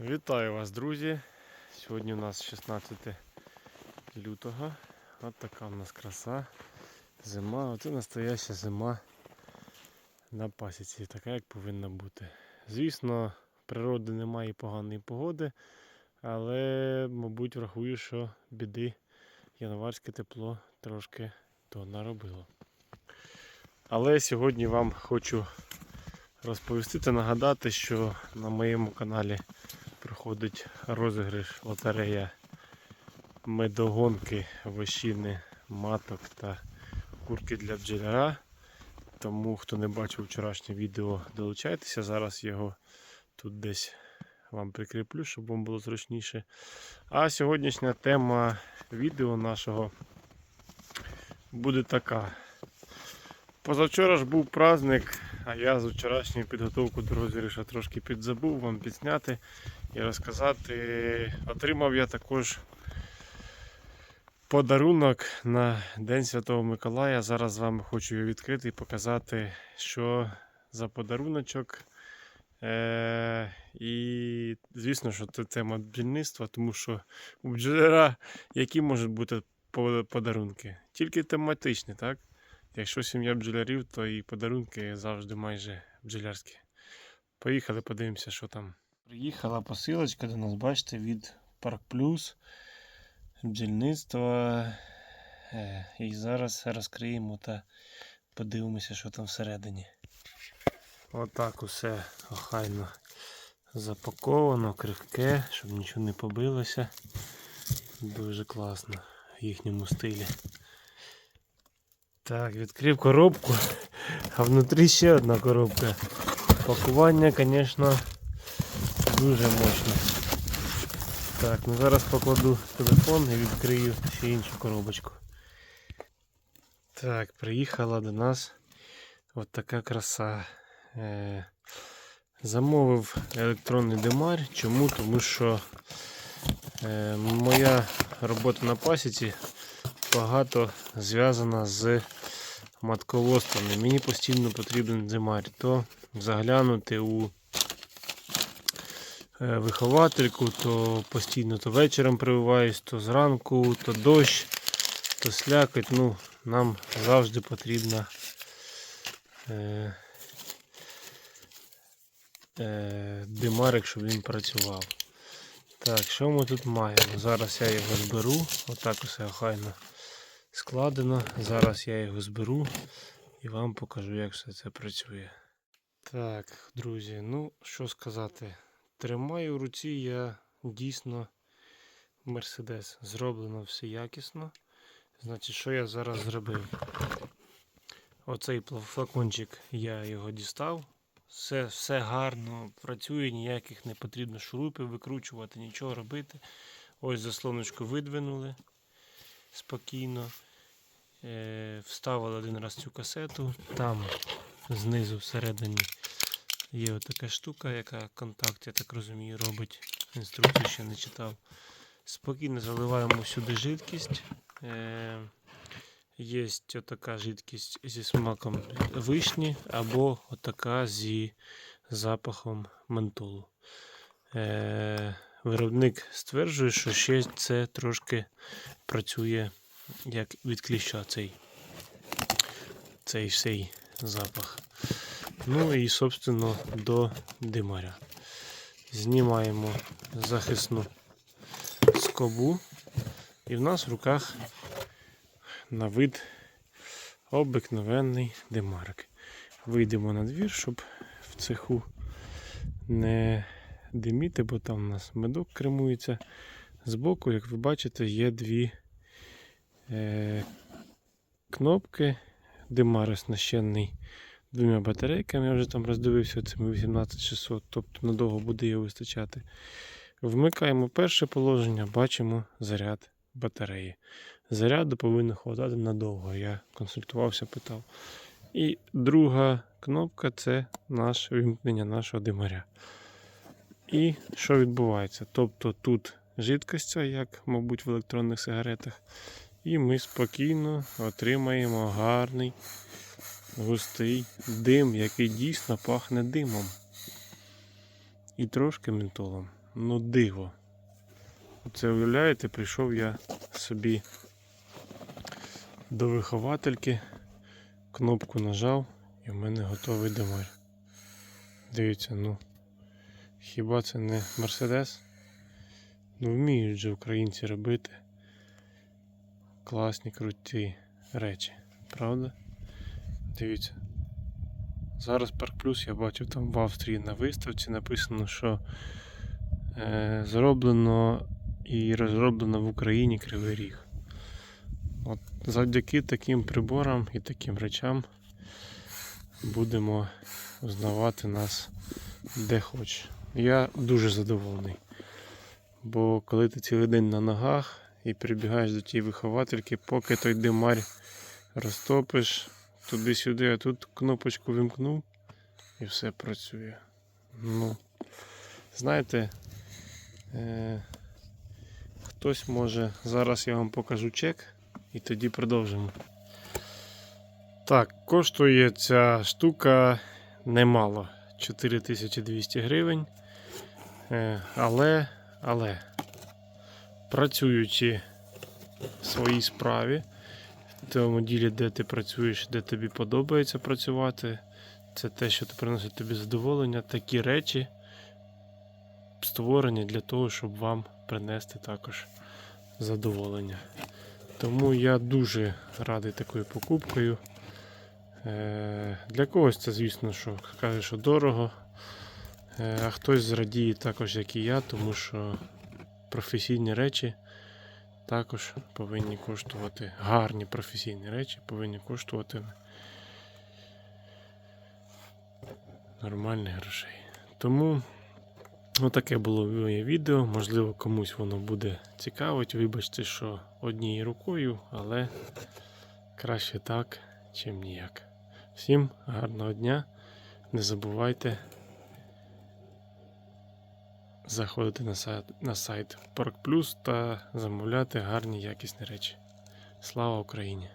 Вітаю вас, друзі! Сьогодні у нас 16 лютого. От така у нас краса. Зима. Оце настояща зима на пасіці, така як повинна бути. Звісно, природи немає поганої погоди, але, мабуть, врахую, що біди январське тепло трошки то наробило. Але сьогодні вам хочу розповісти та нагадати, що на моєму каналі проходить розіграш лотерея медогонки, вощини, маток та курки для бджоляра. Тому хто не бачив вчорашнє відео, долучайтеся. Зараз його тут десь вам прикріплю, щоб вам було зручніше. А сьогоднішня тема відео нашого буде така. Позавчора ж був праздник, а я з вчорашньої підготовки до розіграшу трошки підзабув вам підзняти і розказати. Отримав я також подарунок на День Святого Миколая. Зараз з вами хочу його відкрити і показати, що за подаруночок. Е- і звісно, що це тема бджільництва, тому що у бджоляра які можуть бути подарунки? Тільки тематичні, так? Якщо сім'я бджолярів, то і подарунки завжди майже бджолярські. Поїхали, подивимося, що там. Приїхала посилочка до нас, бачите, від Парк Плюс бджільництва. Е, І зараз розкриємо та подивимося, що там всередині. Отак усе охайно запаковано, крихке, щоб нічого не побилося. Дуже класно в їхньому стилі. Так, відкрив коробку, а внутрі ще одна коробка. Пакування, звісно, дуже мощне. Так, ну зараз покладу телефон і відкрию ще іншу коробочку. Так, приїхала до нас от така краса. Е, замовив електронний димар. Чому? Тому що е, моя робота на пасіці багато зв'язана з матководством. Мені постійно потрібен димар. То заглянути у виховательку, то постійно то вечором прививаюсь, то зранку, то дощ, то слякоть. Ну, нам завжди потрібна е, е, димарик, щоб він працював. Так, що ми тут маємо? Зараз я його зберу. Отак усе охайно складено. Зараз я його зберу і вам покажу, як все це працює. Так, друзі, ну що сказати. Тримаю в руці я дійсно Мерседес. Зроблено все якісно. Значить, що я зараз зробив? Оцей флакончик я його дістав. Все, все гарно працює, ніяких не потрібно шурупів викручувати, нічого робити. Ось заслоночку видвинули спокійно. Е, вставили один раз цю касету. Там знизу всередині є отака штука, яка контакт, я так розумію, робить. Інструкцію ще не читав. Спокійно заливаємо сюди жидкість. Е, Є отака жидкість зі смаком вишні або отака зі запахом ментолу. Е, виробник стверджує, що ще це трошки працює як від кліща цей, цей всей запах. Ну і, собственно, до димаря. Знімаємо захисну скобу. І в нас в руках на вид обикновенний димарик. Вийдемо на двір, щоб в цеху не диміти, бо там у нас медок кремується. Збоку, як ви бачите, є дві е, кнопки. Димар оснащений двома батарейками. Я вже там роздивився цими 18600, тобто надовго буде його вистачати. Вмикаємо перше положення, бачимо заряд батареї. Заряду повинно хватати надовго. Я консультувався, питав. І друга кнопка це наше вимкнення нашого димаря. І що відбувається? Тобто тут жидкостя, як, мабуть, в електронних сигаретах. І ми спокійно отримаємо гарний густий дим, який дійсно пахне димом. І трошки ментолом. ну диво. Оце уявляєте, прийшов я собі до виховательки, кнопку нажав і в мене готовий демар. Дивіться, ну. Хіба це не Мерседес? Ну вміють же українці робити класні круті речі, правда? Дивіться. Зараз Парк Плюс я бачив там в Австрії на виставці написано, що е, зроблено і розроблено в Україні Кривий Ріг. От завдяки таким приборам і таким речам будемо узнавати нас де хоч. Я дуже задоволений. Бо коли ти цілий день на ногах і прибігаєш до тієї виховательки, поки той димарь розтопиш туди-сюди, а тут кнопочку вимкнув і все працює. Ну, знаєте, е- хтось може. Зараз я вам покажу чек і тоді продовжимо. Так, коштує ця штука немало. 4200 гривень. Е, але, але, працюючи в своїй справі, тому ділі, де ти працюєш, де тобі подобається працювати, це те, що приносить тобі задоволення, такі речі створені для того, щоб вам принести також задоволення. Тому я дуже радий такою покупкою. Е, Для когось це, звісно, що каже, що дорого. Е, А хтось зрадіє також, як і я, тому що професійні речі також повинні коштувати. Гарні професійні речі повинні коштувати нормальних грошей. Тому отаке було моє відео. Можливо, комусь воно буде цікавить. Вибачте, що однією рукою, але краще так, чим ніяк. Всім гарного дня. Не забувайте заходити на сайт, на сайт Park Plus та замовляти гарні якісні речі. Слава Україні!